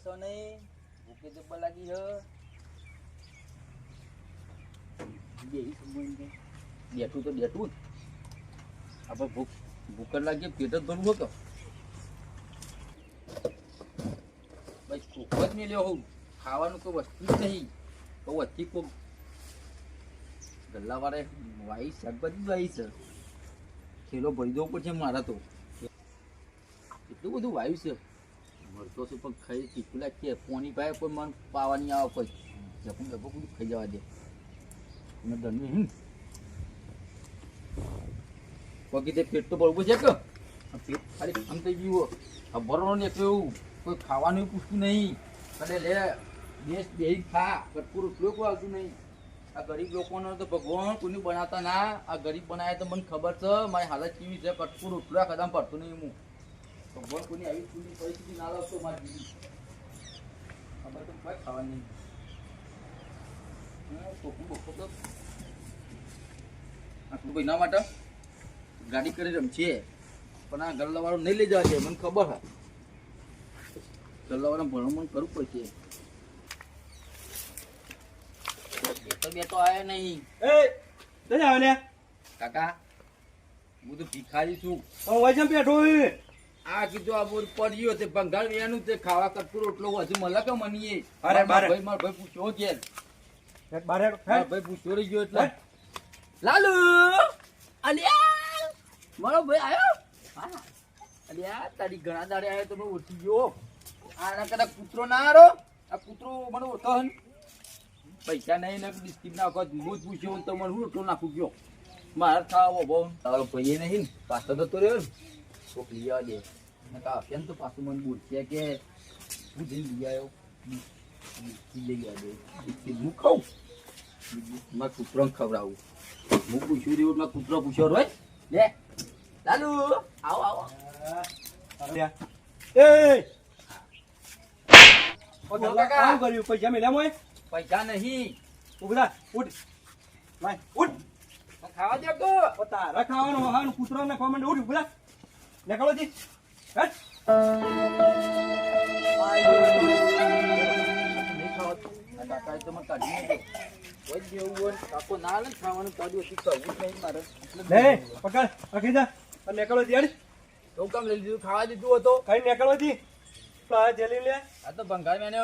ખાતો નહીં. ભૂખે જબ્બર લાગી છે બેહી. બેઠું તો બેઠું આપણે ભૂખ ભૂખ જ લાગી પેટ જ ભરવું હતો ભાઈ ચોખ્ખો જ નહીં લ્યો હોઉં. ખાવાનું કોઈ વસ્તુ જ નહીં. તો વચ્ચે કોઈ ગલ્લાવાળા વાઈ શાકભાજી વાઈ છે. ખેલો ભરી દેવો પડશે મારા તો. એટલું બધું વાયુ છે. મળતો છું પણ ખાઈ ચીકુલા લાગીએ પોની ભાઈ કોઈ મન પાવાની આવે, કોઈ જપું જપું બધું ખાઈ જવા દે. મેં દંડ બાકી તે પેટ તો બળવું છે કે? ખાલી આમ થઈ ગયું ભરવાનું ને કેવું કોઈ ખાવાનું પૂછતું નહીં. કદે લે, દેશ બે ખા એટલું કોઈ આવતું નહીં. આ ગરીબ લોકોનો તો ભગવાન કોઈ બનાવતા ના. આ ગરીબ બનાવે તો મને ખબર છે, મારી હાલત કેવી છે કટપુર એટલા કદમ પડતું નહીં હું. ભગવાન કોની આવી કોઈની પરિસ્થિતિ ના લાવતો મારી દીદી ખબર તો કોઈ ખાવાની હા, કોકું બોકું તો આટલું ભાઈ ના માટે ગાડી કરી છે પણ આ ગલ્લાવાળો નહીં લઈ જવા છે મને ખબર છે. ગલ્લાવાળા ભણવાનું કરવું પડશે. બે તો આવ્યો નહીં. એ આવે ને? કાકા હું તો ભિખારી છું. હું વજન બેઠો હોય આ કીધું આ બોર પડ્યો તે ભંગાર એનું તે ખાવા કરતો રોટલો હજુ મળે કે મનીએ. અરે, બારે. ભાઈ માર ભાઈ પૂછ્યો કે બાર. ભાઈ પૂછ્યો રહી ગયો એટલે. લાલુ! અલ્યા! મારો ભાઈ આવ્યો હા. અલિયા તારી ઘણા દાડે આવ્યો તો મેં ઓળખી ગયો. આના કદાચ કૂતરો ના આરો આ કૂતરો મને ઓછો હન પૈસા નહીં ને બિસ્કીટ ના વખત દૂધ પૂછ્યો તો મને હું રોટલો નાખું ગયો. મારા ખાવા બહુ તારો ભાઈ નહીં ને. પાછો તો રહ્યો ને. કોક લઈ આવવા દે. ને કા કેમ તો પાછું મને બોલશે કે હું જઈને લઈ આવ્યો. લઈ આવ્યો હું ખાઉં? મારા કૂતરોને ખવડાવું. હું પૂછ્યું રહ્યું એટલે કૂતરો પૂછ્યો રોય લે. લાલુ આવો આવો. એ. કામ કર્યું? પૈસા મેલ્યા મોય પૈસા નહીં. ઉભરા ઉઠ. લાય ઉઠ. ખાવા દે તો. તારા ખાવાનું હા કૂતરો ને ખાવા માંડે. ઉઠ ઉભરા નીકળો જી. ખાવા દીધું હતો? કઈ નીકળો જી જેલી લે. આ તો ભંગાર મેને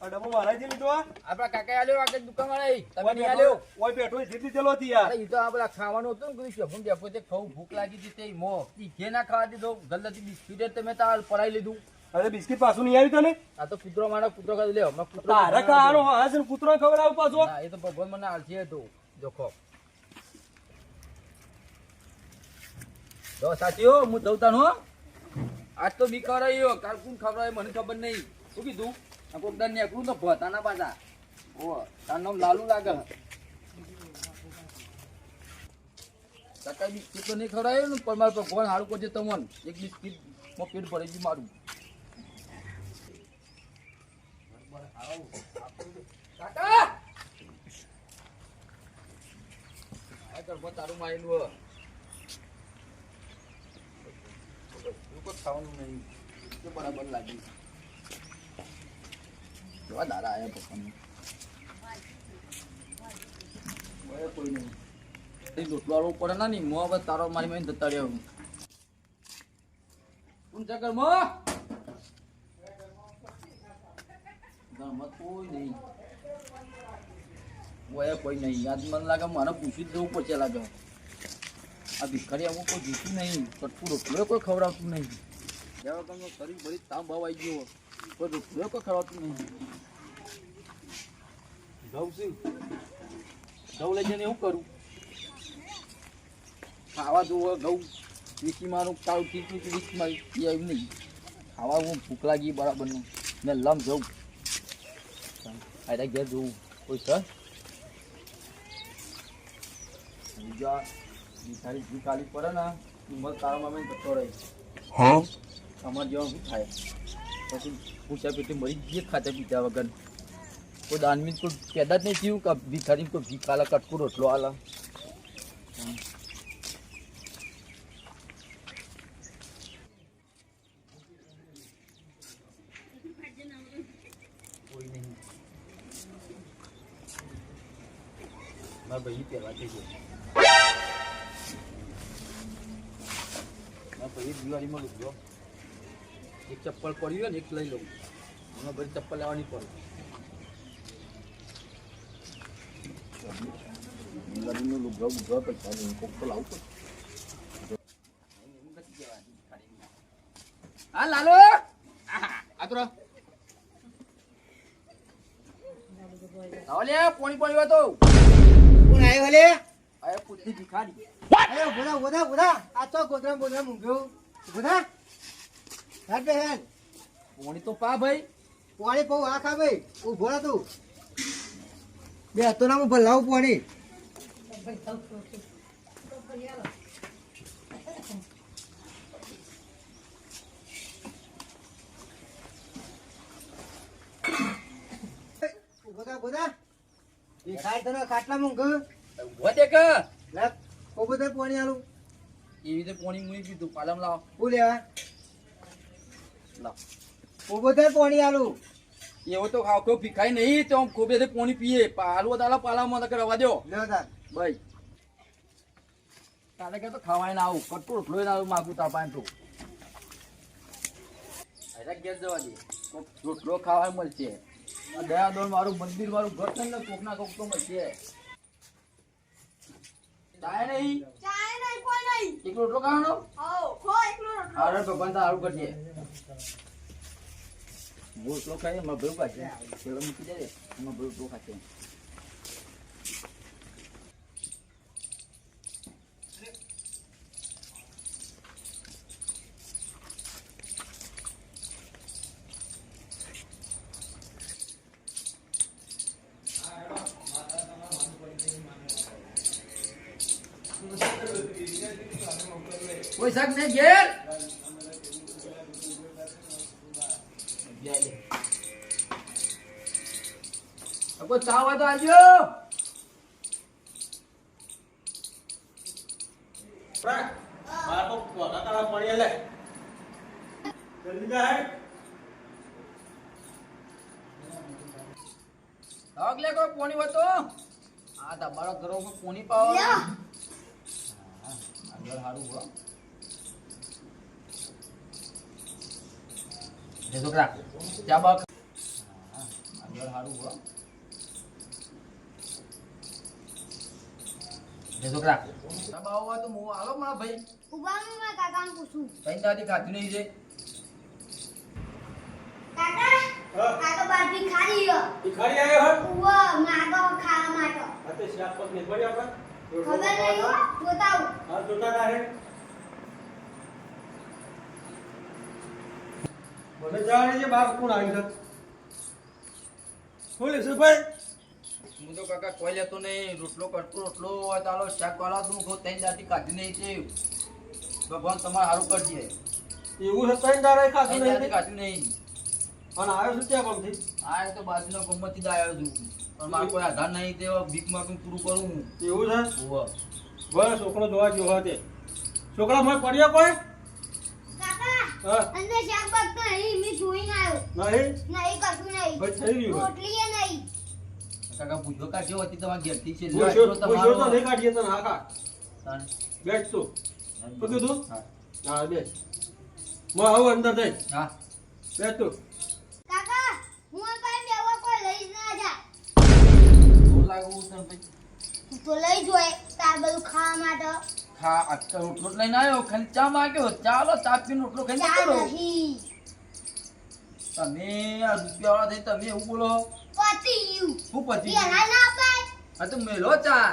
ડબ્બો મારા જી લીધો આ આપડા કાકા આલ્યો આગળ દુકાન વાળા તમે નહીં આલ્યો? ઓય બેઠો જેટલી ચલો હતી યાર. અરે તો આપડા ખાવાનું હતું ને કીધું શેફું બેફું તે ખાવું ભૂખ લાગી હતી તે મો. ઘે ના ખાવા દીધો ગલતી બિસ્કીટ તમે તાર પડાઈ લીધું. અરે બિસ્કિટ પાછું નહીં આવ્યું તને? આ તો કૂતરો મારો કૂતરો કરી લેવો મેં કૂતરો તારા ખાવાનો હા છે કૂતરો ખબર આવું પાછો? એ તો ભગવાન મને આલશે તો. જોખો. જો સાચીઓ હું દઉં તાનો આજ તો બી ખવડાવ્યો કાલ કોણ ખવડાવે મને ખબર નહીં. શું કીધું? કોક દાન ઓ તાર નામ લાલુ લાગે. કાકા બિસ્કીટ તો નહીં ખવડાવ્યો ને, પણ મારે ભગવાન હારું કરજે તમને. એક બિસ્કીટમાં પેટ ભરી ગયું મારું. કાકા! આ ગરબો તારું મારેલું હે. ખાવાનું નહીં. બરાબર લાગ્યું કેવા દાડા આયા પપ્પાને ઓય કોઈ નહીં એ રોટલો આલવો પડે ના ની મોં હવે તારો મારી મારી જતા રહ્યો કોણ છે ઘરમાં? ઘરમાં કોઈ નહીં ઓય કોઈ નહીં યાદ મને લાગે મારે પૂછી જવું પડશે લાગે આ ભિખારી આવું કોઈ જીતું નહીં કટકું રોટલો કોઈ ખવડાવતું નહીં જેવા તમે શરીર ભરી ભાવ આવી ગયો કોઈ રોટલો કોઈ ખવડાવતું નહીં. ઘઉં ઘઉં લઈ જઈને એવું કરું? ખાવા જોવો ઘઉં વીસી મારું કાળું ટીચું વીસી મારી એ આવ્યું નહીં. ખાવા હું ભૂખ લાગી બરાબરનું. મેં લમ જવું આયરા ઘેર જોવું કોઈ સર બીજા પડે ને ઉંમર તારા મામે જતો રહે. અમારે જેવા શું થાય? પછી ભૂસા પેટે મરી ગયે ખાતા પીતા વગર કોઈ દાનમી કોઈ પેદા જ નહીં થયું કે ભિખારી કોઈ ભીખાલા કટકો રોટલો આલા મારા ભાઈ પેલા થઈ ગયો મારા ભાઈ દિવાળીમાં લૂટ્યો એક ચપ્પલ પડી હોય ને એક લઈ લઉં. હમણાં બધી ચપ્પલ લેવાની પડે. હા લાલો! આ તો પોણી પોણી વાતો કોણ આવ્યો લે? અરે પૂછી ભિખારી. આ તો ગોદરા બોદરા મૂક્યો બોલા હેડ બે હેડ પોણી તો પા ભાઈ. પોણી પાઉ આ ખા ભાઈ. ઊભો રહે તું. બે તો ના હું ભલાવું પાણી. ઊભો થા, એ થા. દેખાય તને ખાટલા મૂક. વધે કે. લે ઊભો બધા પોણી આલું. એવી રીતે પોણી મુઈ પીધું. પાલમ લાવ. હું લાવ? ઊભો થા, પાણી આલુ. એવો તો ખાવ કોઈ ભીખાય નહીં તો આમ ખોબે પાણી પીએ. આલુ તાલા પાલામાં તો રવા દો. લ્યો ભાઈ. તારે કે તો ખાવાય ના આવું કટકો રોટલો ના આવું માગું તા. પાંચ અરે ઘેર જવા દે. રોટલો ખાવા મળશે. આ દયા દોન મારું મંદિર મારું ઘર છે ને કોક ના કોક તો મળશે. ચાય નહીં? ચાય નહીં કોઈ નહીં. એક રોટલો ખાવાનો? હા ખો એકલો રોટલો. અરે ભગવાન તારું કરજે. રોટલો ખાઈ એમાં ભેગું ખાશે પેલો મૂકી દે એમાં ભેગું રોટલો ખાશે કોઈ શાક નહીં ઘેર ચા હોય તો આવજો મારા તો પોતા તારા પડી લે જલ્દી જા હેડ. આગલે કોઈ પોણી હોય આ તમારો ઘરો પોણી પાવો. આગળ સારું હો. જે છોકરા ચા બા આગળ સારું હો. જે છોકરા ચા હોય તો હું આલો મારા ભાઈ. ઊભા રહો, મેં કાકાને પૂછું. કઈ દાદી ખાતી નહીં છે. કાકા હા, આ તો બાટલી ખાલી આવ્યો હે? ઉવા માગો ખાવા માટે. આ શાક પગ નહીં પડી આપણે? ખબર નહીં હો ખાવાનો? હા, જોતા તા હેડ. મને જવાની છે બહાર કોણ આવી છે શું લેશે ભાઈ હું તો કાકા કોઈ લેતો નહીં. રોટલો કરતો રોટલો હોય તો આલો શાક વાળા તું ખો ત્રણ દાદી કાઢી નહીં છે. ભગવાન તમારે સારું કરજે. એવું છે તઈ દાડે કાઢી નહીં કાઢી નહીં. અને આવ્યો છું ત્યાં ગમથી? આ તો બાજુના ગમતી જ આવ્યો છું. પણ મારે કોઈ આધાર નહીં તે ભીખ માંગીને પૂરું કરું. એવું છે? હોવે. બસ છોકરો જોવા જેવો હતો. છોકરા મને પડ્યા કોઈ? કાકા હા. અંદર શાકભાગ નહીં મેં જોઈને આવ્યો. નહીં? નહીં કશું નહીં. ભાઈ થઈ ગયું. રોટલી નહીં. કાકા પૂછો કા કેવો હતી તમારા ઘેરથી છે. પૂછ્યો તો. નહીં કાઢીએ તને હા કા. બેઠ તો શું કીધું? હા. બેઠ હું આવો અંદર જઈ હા. બેઠ તું કાકા હું આ પાસે બેવા કોઈ લઈ ના જા. હું તને તું તો લઈ જોય તાર બધું ખાવા માટે. ખા અત્યારે રોટલો લઈને આવ્યો ખાલી ચા માંગ્યો. ચાલો ચા પીને રોટલો ખાઈ ચા નહીં. તમે આ રૂપિયા વાળા થઈ તમે એવું બોલો. પતી ગયું. શું પછી પેલા ના અપાય આ તો મેલો ચા.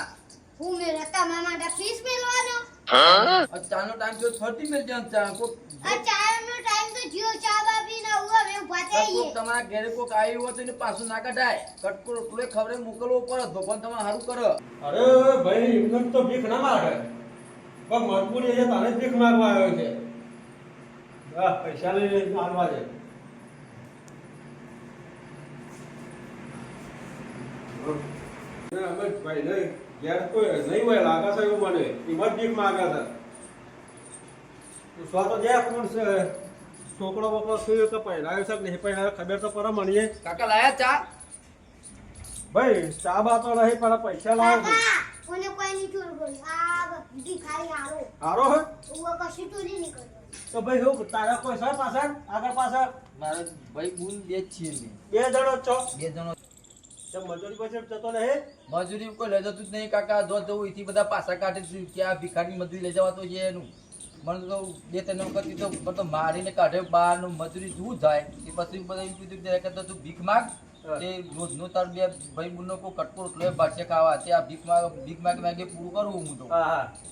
હું મેલો. તમારા માટે ફીસ મેળવાનો આ ચાનો ટાઈમ તો ફરતી મેલ જાન ચા. કો આ ચાનો ટાઈમ તો જીઓ ચા બાપી ના હુઆ મે થઈએ તમારા ઘરે કોક આવ્યું હોય તો એને પાછું ના કઢાય. કટકો ટુલે ખબરે મોકલવો પડે. ભગવાન તમારે સારું કરો. અરે ભાઈ એમને તો ભીખ ના માગે. પણ મજબૂરી છે તારે ભીખ માંગવા આવ્યો છે. હા પૈસા લઈને મારવા છે. અમે ભાઈ નહીં. ઘેર કોઈ નહીં હોય લાગે છે એવું મને. એમાં જ ભીખ માગે છે. સ્વા તો જ્યાં કોણ છે. છોકરો બોકરો શું કે પહેરાયો છે નહીં પહેરાયો ખબર તો પડે મળીએ કાકા લાયા ચા? ભાઈ ચા બા તો નહીં પણ પૈસા લાવો કોને કોઈ નહીં ચોર બોલ. આ ભિખારી આરો આરો હે? ઓ કશું ચોરી નહીં કરતો તો ભાઈ હું તારા કોઈ છે પાછળ? આગળ પાછળ? મારે ભાઈ બુન બે છીએ બે જણો છો. બે જણો મજૂરી પછી જતો નહીં મજૂરી કોઈ લઈ જતું જ નહીં કાકા. જો જવું એથી બધા પાછા કાઢે છું કે આ ભિખારી મજૂરી લઈ જવા તો છે એનું. મને તો બે ત્રણ વખત તો બધો મારીને કાઢે બહારનું મજૂરી શું થાય? એ પછી બધા એમ કીધું કે કરતા તું ભીખ માગ. તે રોજનો તાર બે ભાઈ બુનનો કોઈ કટકો રોટલો ભાષે ખાવા. તે આ ભીખ માગ ભીખ માગ માગે પૂરું કરું હું તો.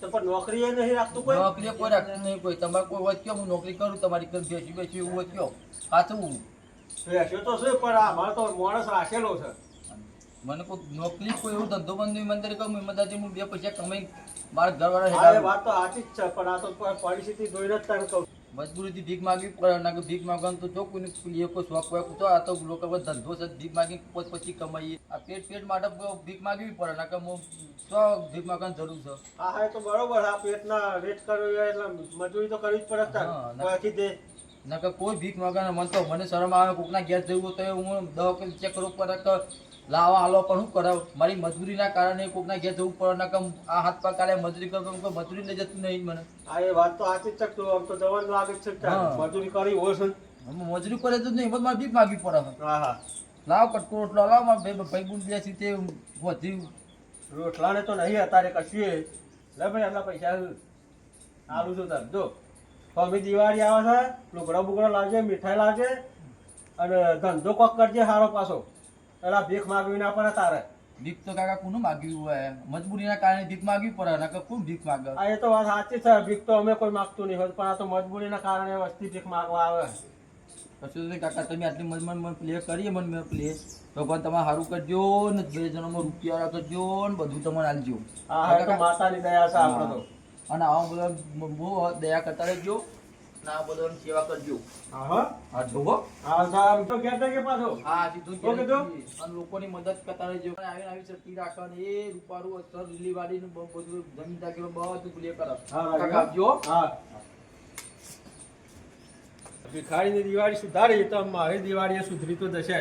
તો પણ નોકરી નહીં રાખતું કોઈ? નોકરી કોઈ રાખતું નહીં કોઈ. તમારે કોઈ હોય કયો હું નોકરી કરું તમારી ઘર બેસી બેસી એવું હોય કયો. સાચું બેસ્યો તો શું પણ આ મારે તો માણસ રાખેલો છે. મને કોઈ નોકરી કોઈ એવું ધંધો બંધ ઈમાનદારી કહું મદદ હું બે પૈસા કમાઈ મારા ઘરવાળા હા એ વાત તો સાચી જ છે પણ આ તો પરિસ્થિતિ જોઈ જ તને કહું મજબૂરીથી ભીખ માગવી પડે ના કે ભીખ માગવાનું તો જો કોઈને એ કોઈ શોખ હોય તો આ તો લોકો ધંધો છે ભીખ માગી પોત પછી કમાઈએ. આ પેટ પેટ માટે ભીખ માગવી પડે ના કે હું તો ભીખ માગવાની જરૂર છે? હા હા તો બરોબર આ પેટના રેટ કરવી હોય એટલે મજૂરી તો કરવી જ પડે. બાકી દે. ના કે કોઈ ભીખ માગવાના મન તો મને શરમ આવે કોકના ગેસ જવું તો હું દવા ચેક કરવું પડે લાવા હાલો પણ શું કરાવ? મારી મજૂરીના કારણે કોકના ઘેર જવું પડે ને કમ આ હાથ પગ કાલે મજૂરી કરું કોઈ મજૂરી લઈ જતું નહીં મને. આ એ વાત તો સાચી જ છે તું આમ તો જવાનું લાગે છે મજૂરી કરી હોય છે. મજૂરી કરે તો નહીં પણ મારે બીક માગી પડે હા હા. લાવ કટકો રોટલો લાવ મારા ભાઈ ભાઈ બુન છે તે વધી. રોટલાને તો નહીં અત્યારે કશું. લે ભાઈ આટલા પૈસા આલુ તાર. જો હવે દિવાળી આવે છે લુગડા બુગડા લાવજે મીઠાઈ લાવજે અને ધંધો કોક કરજે સારો પાછો. પેલા ભીખ માગવી ના પડે તારે. ભીખ તો કાકા કોનું માગ્યું હોય? મજબૂરીના કારણે ભીખ માગવી પડે ના કોણ ભીખ માગે? આ એ તો વાત સાચી છે ભીખ તો અમે કોઈ માગતું નહીં હોય પણ આ તો મજબૂરીના કારણે વસ્તી ભીખ માગવા આવે. કશું કાકા તમે આટલી મન મન મન પ્લે કરીએ મન મેં પ્લે. ભગવાન તમારે સારું કરજો ને બે જણામાં રૂપિયા રાખજો ને બધું તમને આલજો. હા માતાની દયા છે આપણે તો. અને આવા બધા બહુ દયા કરતા રહેજો. ને બધાની સેવા કરજો. હા હા. હા જોવો હા તો તો કહેતા કે પાછો? હા સીધું ઓકે, ઘેર અને લોકોની મદદ કરતા રહેજો. અને આવી શક્તિ રાખવાની એ રૂપારું અસર લીલી વાડીને બહુ બધું જમીન જાગીર બધું પ્લે કરે હા કાકા હા. ભિખારીની દિવાળી સુધારી તો મારી દિવાળી સુધરી તો જશે.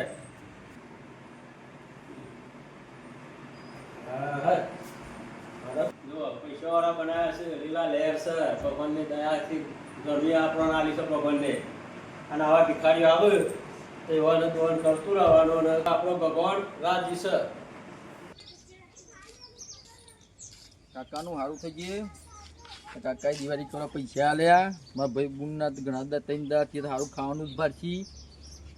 પૈસા વાળા બનાવ્યા છે લીલા લહેર છે ભગવાનની દયાથી. ગરમી આલી છે ભગવાનને. અને આવા ભિખારીઓ આવે, તો એવાને દોન કરતું રહેવાનું અને આપણો ભગવાન રાજી છે. કાકાનું સારું થઈ ગયું. કાકાએ દિવાળી થોડા પૈસા આલ્યા. મારા ભાઈ બુનના ઘણા બધા ત્રણ દા તે સારું ખાવાનું જ ભારશી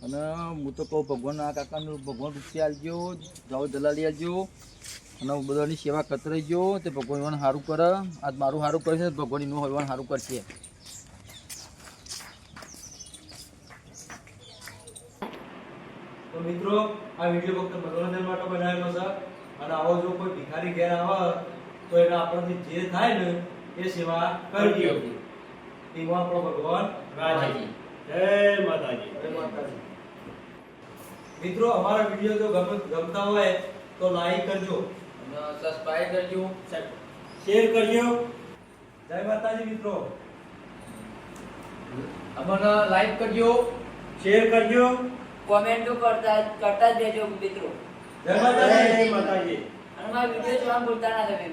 અને હું તો કહું, ભગવાન આ કાકાનું ભગવાન રૂપિયા આલજો, જાઓ દલાલી આલજો. અને બધાની સેવા કતરાઈજો તે ભગવાન સારું કરે. આજ મારું સારું કરશે ભગવાન એનું હોવાનું સારું કરશે. તો મિત્રો આ વીડિયો ફક્ત મનોરંજન માટે બનાવેલો છે. અને આવો જો કોઈ ભિખારી ઘેર આવે તો એને આપણને જે થાય ને એ સેવા કરવી એમાં આપણો ભગવાન રાજી. જય માતાજી. જય માતાજી. મિત્રો અમારા વીડિયો જો ગમ ગમતા હોય તો લાઈક કરજો. અને સબસ્ક્રાઇબ કરજો. શેર કરજો. જય માતાજી મિત્રો. અમને લાઈક કરજો. શેર કરજો. કોમેન્ટો કરતા કરતા જ દેજો મિત્રો. જય માતાજી. અને મારા વીડિયો જોવાનું ભૂલતા ના તમે